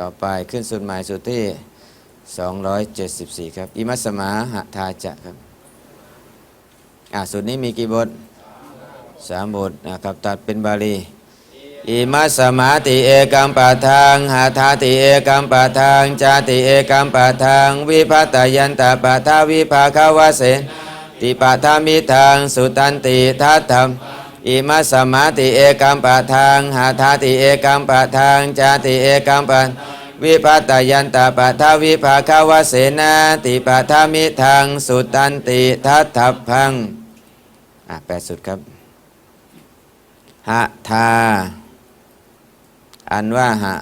ต่อไปขึ้นสุดหมายสุดที่ 274 ครับ อิมัสมาหทาจะครับ อ่าสุดนี้มีกี่บทสามบทนะครับ ตัดเป็นบาลี อิมัสมาติเอกัมปะทังหาทาติเอกัมปะทังจาติเอกัมปะทังวิภัตยันตปะทาวิภาคาวเสนติปะทามิทังสุตันติทัตธรรม อิมัสสมาติเอกัมปะทังหาทาติเอกัมปะทังจาติเอกัมปะวิภัตยันตปะทาวิภาคาวเสนาติปะทามิทังสุตันติทัตถัพังอะแปลสุดครับหะทา อันว่าหะ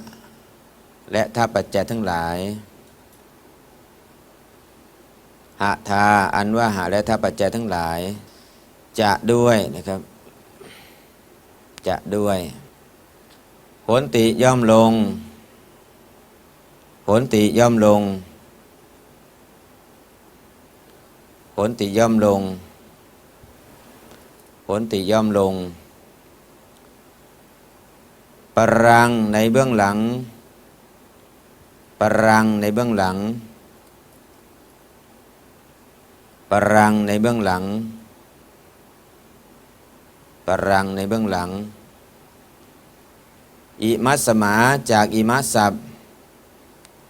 และถ้าปัจจัยทั้งหลายหะทา อันว่าหะและถ้าปัจจัยทั้งหลาย จะด้วยนะครับ จะด้วย ผลติย่อมลง ผลติย่อมลง ผลติย่อมลง ผลติย่อมลง ปรังในเบื้องหลัง ปรังในเบื้องหลัง ปรังในเบื้องหลังป รังในเบื้องหลัง อิมัสมาจากอิมัสับ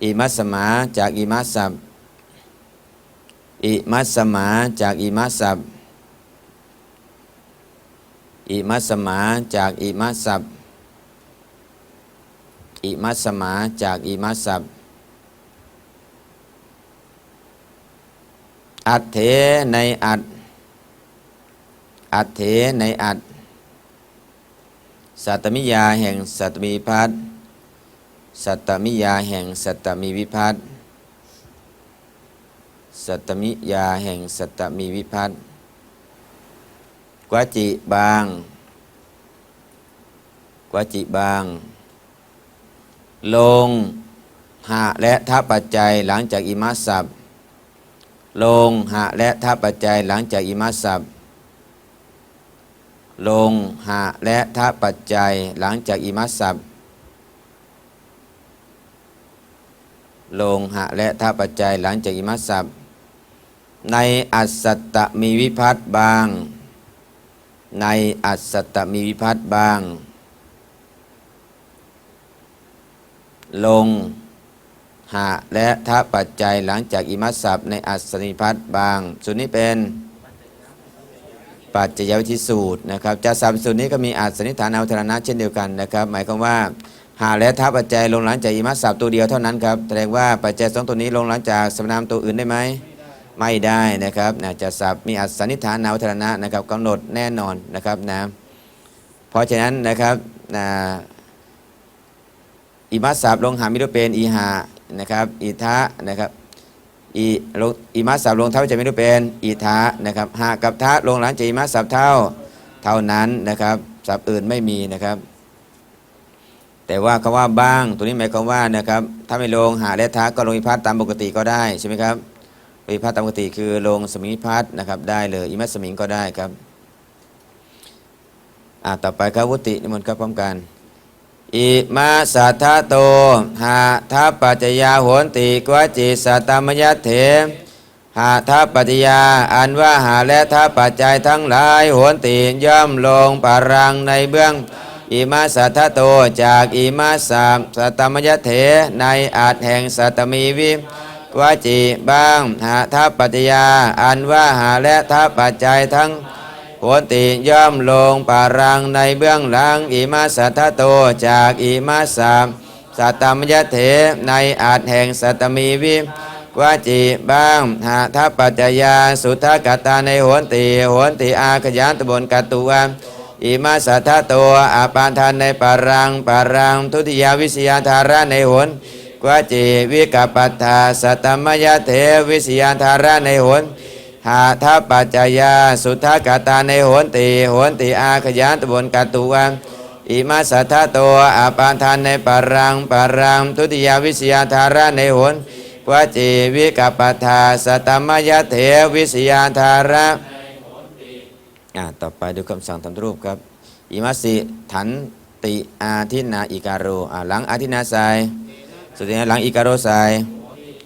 อิมัสมาจากอิมัสับอิมัสมาจากอิมัสับอิมัสมาจากอิมัสับอิมัสมาจากอิมัสับอัตเถในอัตอัตเถในอัต สัตมิยาแห่งสัตมีพัฒสัตมิยาแห่งสัตมีวิพัฒสัตมิยาแห่งสัตตมีวิพัฒกวจิบางกวจิบาง ลงหะและทัปัจจัยหลังจากอิมัสสับลงหะและทัปัจจัยหลังจากอิมัสสับ ลงหะและทัปัจจัยหลังจากอิมัสสับลงหะและทัปัจจัยหลังจากอิมัสสับในอัสสัตตมีวิพัตบาง ในอัสสัตตมีวิพัตบาง ลงหะและทะปัจจัยหลังจากอิมัสสับในอัศนิพัตบางส่วนนี้เป็น ปัจจยวิธิสูตรนะครับจะสามสูตรนี้ก็มีอัศนิฐานเอาธารณะเช่นเดียวกันนะครับ หมายความว่าหาและทะปัจจัยลงหลังจากอิมัสสับตัวเดียวเท่านั้นครับแสดงว่าปัจจัยสองตัวนี้ลงหลังจากสมนามตัวอื่นได้ไหมไม่ได้นะครับนะจะสับมีอัศนิฐานเอาธารณะนะครับกำหนดแน่นอนนะครับนะเพราะฉะนั้นนะครับนะอิมัสสับลงหามิโดเป็นอีหานะครับอิทะนะครับ อีลงอิมัสสับลงเท่าจะมิโดเป็นอีทะนะครับหากับทะลงหลังจากอิมัสสับเท่าเท่านั้นนะครับสับอื่นไม่มีนะครับ แต่ว่าคำว่าบ้างตัวนี้หมายความว่านะครับถ้าไม่ลงหาและทะก็ลงอิพัตตามปกติก็ได้ใช่ไหมครับอิพัตตามปกติคือลงสมิพัตนะครับได้เลยอิมัสสมิงก็ได้ครับอ่าต่อไปครับวุตินิมนต์ครับพร้อมกัน อิมาสัทธโตหาทัปปัจจยาโหนติกวจิสัตมยเถหาทัปปัจจยาอันว่าหาและทัปปัจจัยทั้งหลายโหนติย่อมลงปารังในเบื้องอิมาสัทธโตจากอิมาสามสัตมยเถในอาจแห่งสัตมีวิกวจิบ้างหาทัปปัจจยาอันว่าหาและทัปปัจจัยทั้ง โหติย่อมลงปารังในเบื้องหลังอิมาสัทธโตจากอิมาสามสัตตมยเถในอาจแห่งสัตมีวิกวจิบ้างหาทัปปัจจยาสุทธกตาในโหนติโหนติอาขยานตบนกตุวาอิมาสัทธโตอาปานทานในปารังปารังทุติยาวิสยาธาระในโหนกวจิวิกปัฏฐาสัตมยเถวิสยาธาระในโหน หาทัปปัจจยา สุทธกตาในโหนติโหนติอาขยานตบนกตุวาอิมาสัทธโตอาปานทานในปารังปารังทุติยาวิสยาธาระในโหนวจีวิกปัฏฐาสตมยเถวิสยาธาระอ่าต่อไปดูคำสั่งทำรูปครับอิมัสสิถันติอาทินาอิการโรอ่าหลังอาทินาไซสุดท้ายหลังอีการโรใส่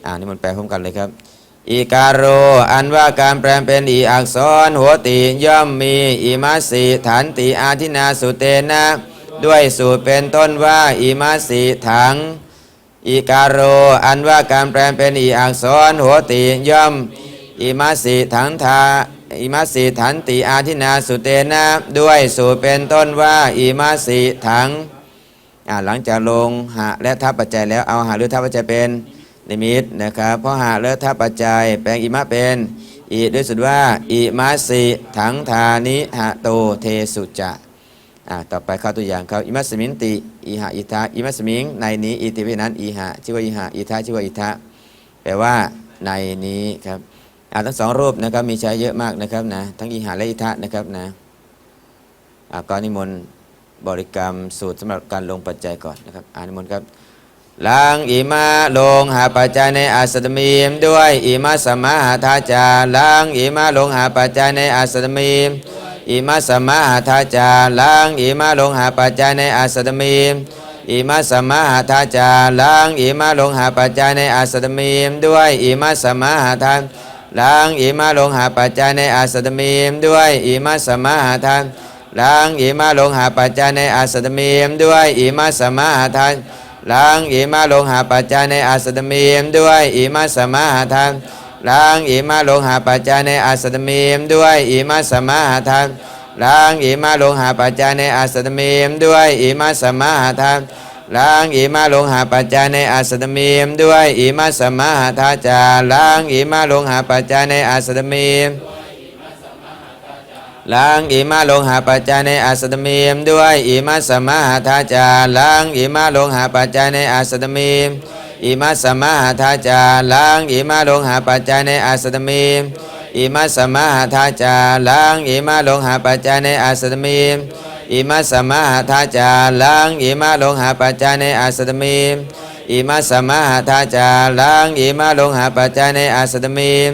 อ่านี่มันแปลพร้อมกันเลยครับ อีการโร อันว่าการแปลเป็นอีอักษรหัวติย่อมมีอิมัสสิฐานติอาทินาสุเตนะ ด้วยสูตรเป็นต้นว่าอิมัสสิถังอีการโร อันว่าการแปลเป็นอีอักษรหัวติย่อมอิมัสสิถังทาอิมัสสิถันติอาทินาสุเตนะด้วยสูตรเป็นต้นว่าอิมัสสิถังหลังจากลงหะและทับปัจจัยแล้วเอาหะหรือทับปัจจัยเป็น นิมิตนะครับเพราะหะและทับปัจจัย แปลงอิมะเป็นอีด้วยสุดว่าอิมาสิถังธานิหะโตเทสุจะอ่าต่อไปเข้าตัวอย่างครับอิมัสมินติอิหะอิทะอิมัสมิงในนี้อิติวินั้นอิหะชื่อว่าอิหะอิทะชื่อว่าอิทะแปลว่าในนี้ครับอ่าทั้งสองรูปนะครับมีใช้เยอะมากนะครับนะทั้งอิหะและอิทะนะครับนะอ่าก็นิมนต์บริกรรมสูตรสำหรับการลงปัจจัยก่อนนะครับอ่านิมนต์ครับ ลังอิมาลงหาปัจจัยในอาสตมีมด้วยอิมาสมาหาทาจาลังอิมาลงหาปัจจัยในอาสตมีมอิมาสมาหาทาจาลังอิมาลงหาปัจจัยในอาสตมีมอิมาสมาหาทาจาลังอิมาลงหาปัจจัยในอาสตมีมด้วยอิมาสมาหาทาลังอิมาลงหาปัจจัยในอาสตมีมด้วยอิมาสมาหาทาลังอิมาลงหาปัจจัยในอาสตมีมด้วยอิมาสมาหาทาน ลังอิมาลงหาปัจจัยในอาสตมีมด้วยอิมาสมาหาทานลังอิมาลงหาปัจจัยในอาสตมีมด้วยอิมาสมาหาทานลังอิมาลงหาปัจจัยในอาสตมีมด้วยอิมาสมาหาทานลังอิมาลงหาปัจจัยในอาสตมีมด้วยอิมาสมาหาทาจาลังอิมาลงหาปัจจัยในอาสตมีม ลังอิมาลงหาปัจจัยในอาสตมีมด้วยอิมาสมาหาทาจาลังอิมาลงหาปัจจัยในอาสตมีมอิมาสมาหาทาจาลังอิมาลงหาปัจจัยในอาสตมีมอิมาสมาหาทาจาลังอิมาลงหาปัจจัยในอาสตมีมอิมาสมาหาทาจาลังอิมาลงหาปัจจัยในอาสตมีมอิมาสมาหาทาจาลังอิมาลงหาปัจจัยในอาสตมีม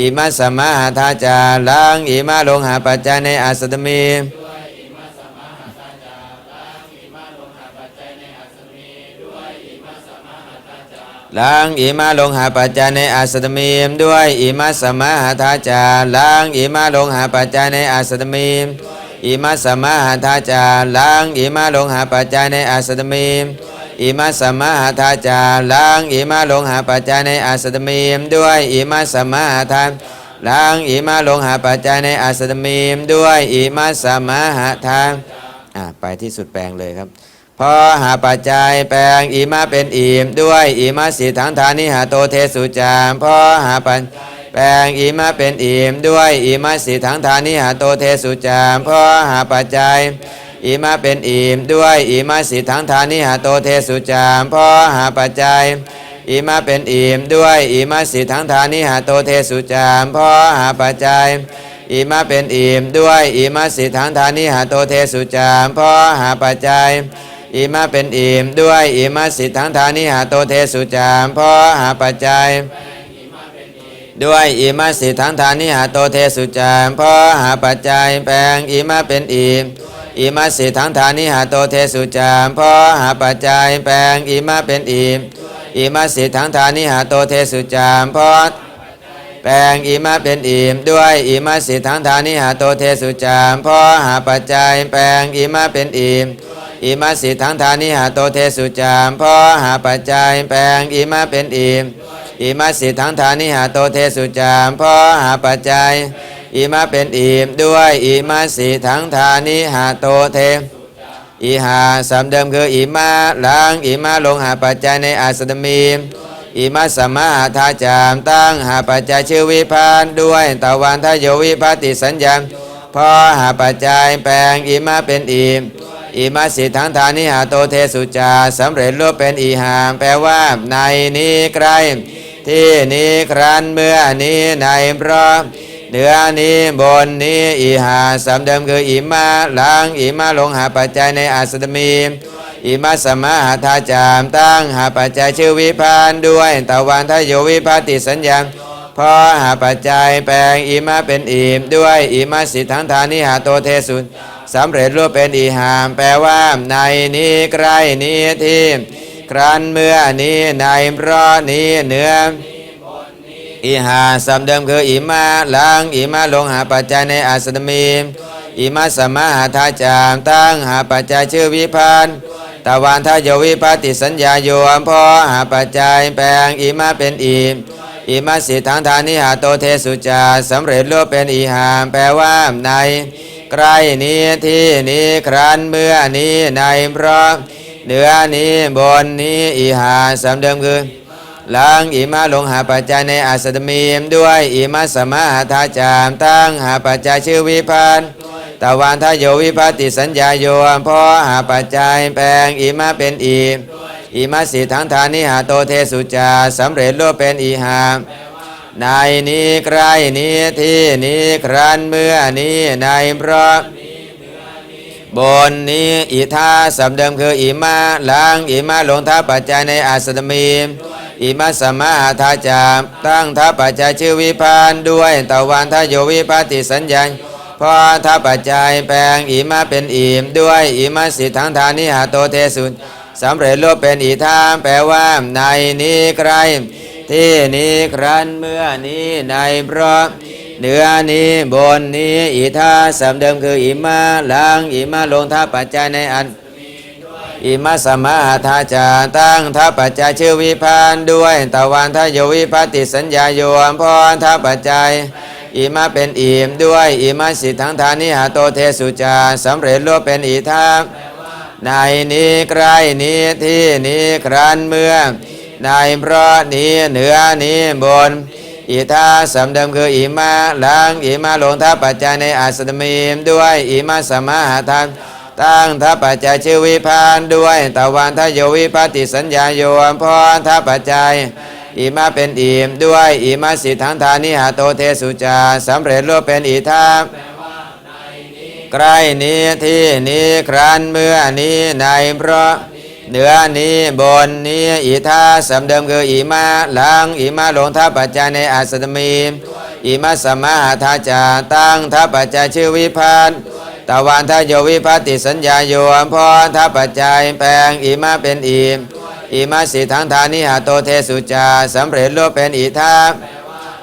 อิมัสสมาหาทาจาลังอิมาลงหาปัจจัยในอาสตมีลังอิมาลงหาปัจจัยในอาสตมีมด้วยอิมัสสมาหาทาจาลังอิมาลงหาปัจจัยในอาสตมีมอิมัสสมาหาทาจาลังอิมาลงหาปัจจัยในอาสตมีม อิมัสมาหาทาจาลังอิมาลงหาปัจจัยในอาสตมีมด้วยอิมัสมาหาทาลังอิมาลงหาปัจจัยในอาสตมีมด้วยอิมัสมาหาทาอ่าไปที่สุดแปลงเลยครับพอหาปัจจัยแปลงอิมาเป็นอิมด้วยอิมาสีทังฐานิหาโตเทสุจามพอหาปัจแปลงอิมาเป็นอิมด้วยอิมาสีทังฐานิหาโตเทสุจามพอหาปัจจัย อิมาเป็นอิมด้วยอิมาสีทังฐานิหาโตเทสุจามพอหาปัจจัยอิมาเป็นอิมด้วยอิมาสีทังฐานิหาโตเทสุจามพอหาปัจจัยอิมาเป็นอิมด้วยอิมาสิทังฐานิหาโตเทสุจามพอหาปัจจัยอิมาเป็นอิมด้วยอิมาสิทังฐานิหาโตเทสุจามพอหาปัจจัยด้วยอิมาสิทังฐานิหาโตเทสุจามพอหาปัจจัยแปลงอิมาเป็นอิม อิมาสิทังฐานิหาโตเทสุจามพอหาปัจจัยแปลงอิมาเป็นอิมอิมาสิทังฐานิหาโตเทสุจามพอแปลงอิมาเป็นอิมด้วยอิมาสิทังฐานิหาโตเทสุจามพอหาปัจจัยแปลงอิมาเป็นอิมอิมาสิทังฐานิหาโตเทสุจามพอหาปัจจัยแปลงอิมาเป็นอิมอิมาสิทังฐานิหาโตเทสุจามพอหาปัจจัย อิมาเป็นอิมด้วยอิมาสิทั้งฐานิหาโตเทอิหาสามเดิมคืออิมาลังอิมาลงหาปัจจัยในอาสตมีอิมัสมาหาทาจามตั้งหาปัจจัยชื่อวิพานด้วยตะวันทโยวิภัติสัญญาพอหาปัจจัยแปลงอิมาเป็นอิมอิมาสิทั้งฐานิหาโตเทสุจาสำเร็จรูปเป็นอิหามแปลว่าในนี้ใกล้ที่นี้ครั้นเมื่อนี้ในเพราะ เนื้อนี้บนนี้อิหาสามเดิมคืออิมาลังอิมาลงหาปัจจัยในอาสตมีอิมัสมาหาทาจามตั้งหาปัจจัยชื่อวิพานด้วยตะวันทโยวิภัติสัญญาพอหาปัจจัยแปลงอิมาเป็นอิมด้วยอิมาสิทังฐานิหาโตเทสุสำเร็จรูปเป็นอิหามแปลว่าในนี้ใกล้นี้ที่ครั้นเมื่อนี้ในเพราะนี้เนื้อ อีหาสำเดิมคืออิมาลังอิมาลงหาปัจจัยในอาสนมีอิมาสมาหาทาจามตั้งหาปัจจัยชื่อวิพันธ์ตะวันทายวิปติสัญญาโยมพอหาปัจจัยแปลงอิมาเป็นอิมอิมาสิทางทานิหาโตเทสุจาสำเร็จรูปเป็นอิหามแปลว่าในใกล้นี้ที่นี้ครั้นเมื่อนี้ในเพราะเหนือนี้บนนี้อีหาสำเดิมคือ ลังอิมาลงหาปัจจัยในอาสตมีมด้วยอิมาสมาหาทาจามตั้งหาปัจจัยชื่อวิพันธ์ตะวันทายโยวิพัติสัญญาโยมพอหาปัจจัยแปลงอิมาเป็นอีอิมาสีทั้งทานิหาโตเทสุจาสำเร็จรูปเป็นอีหามในนี้ใกล้นี้ที่นี้ครั้นเมื่อนี้ในเพราะบนนี้อิทาสำเดิมคืออิมาลังอิมาลงทับปัจจัยในอาสตมี อิมาสมาหาทาจามตั้งทับปัจจัยชื่อวิพานด้วยตะวันทโยวิปาติสัญญาพอทับปัจจัยแปลงอิมาเป็นอิมด้วยอิมาสิทั้งทานิหาโตเทสุสำเร็จรูปเป็นอิทามแปลว่าในนี้ใกล้ที่นี้ครั้นเมื่อนี้ในเพราะเหนือนี้บนนี้อีทาสำเดิมคืออิมาลังอิมาลงทับปัจจัยในอัน อิมาสมาหาทาจาตั้งทัปัจจัยชื่อวิพานด้วยตะวันทโยวิพัติสัญญาโยมพรทัปัจจัยอิมาเป็นอิมด้วยอิมาสิทธังทานิหาโตเทสุจาสำเร็จรูปเป็นอิทาในนี้ใกล้นี้ที่นี้ครั้นเมื่อ ในเพราะนี้เหนือนี้บน อิทาสำเดิมคืออิมาลังอิมาลงทับปัจจัยในอาสตมีมด้วยอิมาสมาหาทาน ตั้งทับปัจจัยชื่อวิพานด้วยตะวันทโยวิปาติสัญญาโยมพรทับปัจจัยอิมาเป็นอิมด้วยอิมาสิทธังทานิหาโตเทสุจาสำเร็จรูปเป็นอิทาใกล้นี้ที่นี้ครั้นเมื่อนี้ในเพราะเหนือนี้บนนี้อีทาสำเดิมคืออิมาลังอิมาลงทับปัจจัยในอาสตมีอิมาสมาหาทาจาตั้งทับปัจจัยชื่อวิพันธ์ ตะวันทโยวิพัติสัญญาโยมพรทัปัจจัยแปลงอิมาเป็นอิมอิมาสิทังทานิหาโตเทสุจาสำเร็จรูปเป็นอิทา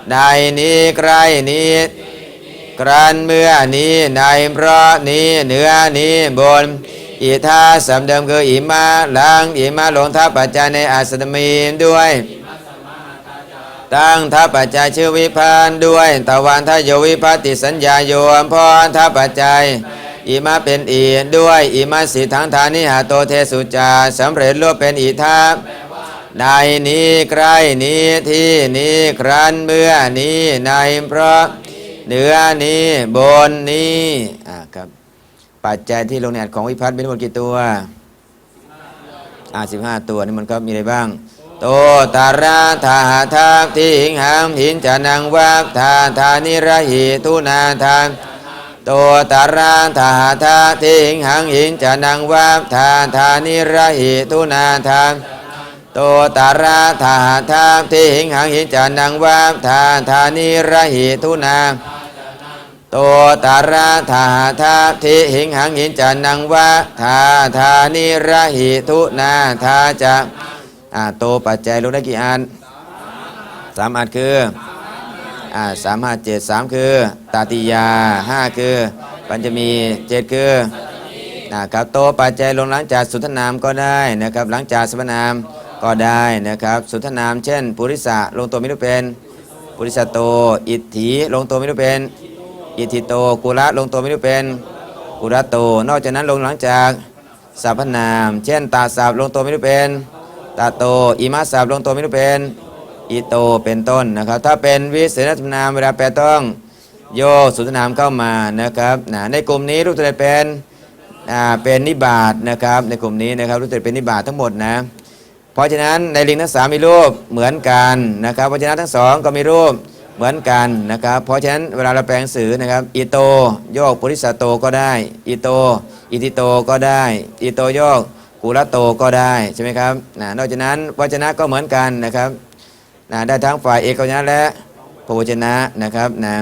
ในนี้ใกล้นี้ครันเมื่อนี้ในเพราะนี้เหนือนี้บนอิทาสำเดิมคืออิมาลังอิมาลงทับปัจจัยในอาสตมีด้วย ตั้งทับปัจจัยชื่อวิพานด้วยตะวันทโยวิพัติสัญญาโยมพรทับปัจจัยอิมาเป็นอีด้วยอิมาสีทังทานิหาโตเทสุจาสำเร็จรูปเป็นอิทาในนี้ใกล้นี้ที่นี้ครั้นเมื่อนี้ในเพราะเหนือนี้บนนี้อ่าครับปัจจัยที่ลงในอัดของวิพัฒน์มีทั้งหมดกี่ตัวอ่าสิบห้าตัวนี่มันก็มีอะไรบ้าง โตตาราธาทาทิหิงหังหินจานังวับทาธานิระหิทุนาทานโตตาราธาทาทิหิงหังหินจานังวับทาธานิระหิทุนาทานโตตาราธาทาทิหิงหังหินจานังวับทาธานิระหิทุนาโตตาราธาทาทิหิงหังหินจานังวะทาธานิระหิทุนาทาจะ อ่าโตปัจจัยรู้ได้กี่อันสามอันคืออ่าสามห้าเจ็ดสามคือ ตาติยาห้าคือ ปัญจมีเจ็ดคือนะครับโตปัจจัยลงหลังจากสุทนามก็ได้นะครับหลังจากสมนามก็ได้นะครับสุทนาม เช่น ปุริสะลงตัวไม่รู้เป็นปุริสโต อิทธิลงตัวไม่รู้เป็น อิทธิโตกุละลงตัวไม่รู้เป็นกุระโต นอกจากนั้นลงหลังจากสรรพนาม เช่นตาสาบลงตัวไม่รู้เป็น ตาโตอิมาสาบลงตัวไม่รู้เป็นอิโตเป็นต้นนะครับ ถ้าเป็นวิเศษนนามเวลาแปลต้องโยสุนนามเข้ามานะครับนะในกลุ่มนี้รูปตัวใดเป็นอ่าเป็นนิบาตนะครับ ในกลุ่มนี้นะครับรูปตัวใดเป็นนิบาตทั้งหมดนะเพราะฉะนั้นในลิงทั้งสามมีรูปเหมือนกันนะครับเพราะฉะนั้นทั้งสองก็มีรูปเหมือนกันนะครับ เพราะฉะนั้นเวลาเราแปลงสื่อนะครับอิโตโยกปุริสโตก็ได้อิโตอิติโตก็ได้อิโตโยก กุลโตก็ได้ใช่ไหมครับนะนอกจากนั้นวจนะก็เหมือนกันนะครับนะได้ทั้งฝ่ายเอกวจนะและพวจนะนะครับนะ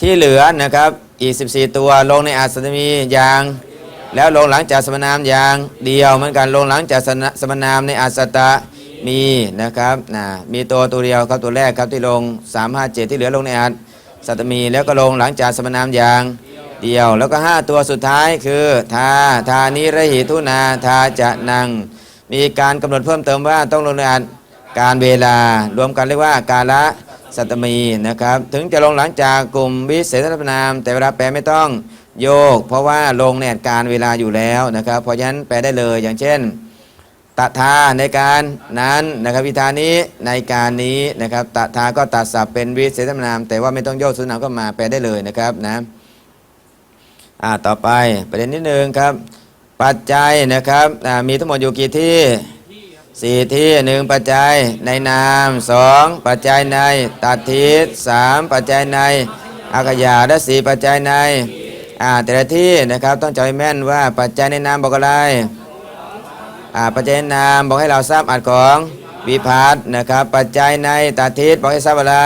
ที่เหลือนะครับอีก 14 ตัวลงในอาสตมีอย่าง แล้วลงหลังจากสมนามอย่างเดียวเหมือนกันลงหลังจากสมนามในอัสตะมีนะครับนะมีตัวตัวเดียวครับตัวแรกครับที่ลง 357 ที่เหลือลงในอัสตตมี แล้วก็ลงหลังจากสมนามอย่าง เดียว แล้วก็ 5 ตัวสุดท้ายคือ ทา ทานิระหิทุนา ทาจะนัง มีการกำหนดเพิ่มเติมว่าต้องลงในอัสการเวลารวมกันเรียกว่ากาละสัตมีนะครับ ถึงจะลงหลังจากกลุ่มวิเศษสมนาม แต่เวลาแปลไม่ต้องโยก เพราะว่าลงในการเวลาอยู่แล้วนะครับ เพราะฉะนั้นแปลได้เลยอย่างเช่นตทาในการนั้นนะครับวิธานี้ในการนี้นะครับตทาก็ตัดศัพท์เป็นวิเศษนาม แต่ว่าไม่ต้องโยกสุนามก็มาแปลได้เลยนะครับนะ อ่าต่อไปประเด็นที่หนึ่งครับ ปัจจัยนะครับอ่ามีทั้งหมดอยู่กี่ที่สี่ที่หนึ่งปัจจัยในนามสองปัจจัยในตัดทิศสามปัจจัยในอากยาและสี่ปัจจัยในอ่าแต่ละที่นะครับต้องจำให้แม่นว่าปัจจัยในนามบอกอะไรอ่าปัจจัยในนามบอกให้เราทราบอัดของวิพัฒนะครับ ปัจจัยในตาทิศบอกให้ทราบอะไร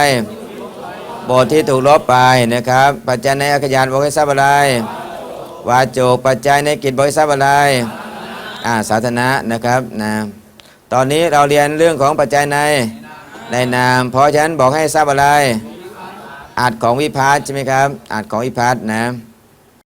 บทที่ถูกลบไปนะครับ ปัจจัยในอักยานบอกให้ทราบอะไร วาโจกปัจจัยในกิจบริษัทราบอะไรอ่าสาธนะนะครับนะตอนนี้เราเรียนเรื่องของปัจจัยในในนามเพราะฉะนั้นบอกให้ทราบอะไรอัดของวิพัฒน์ใช่ไหมครับอัดของวิพัฒน์นะ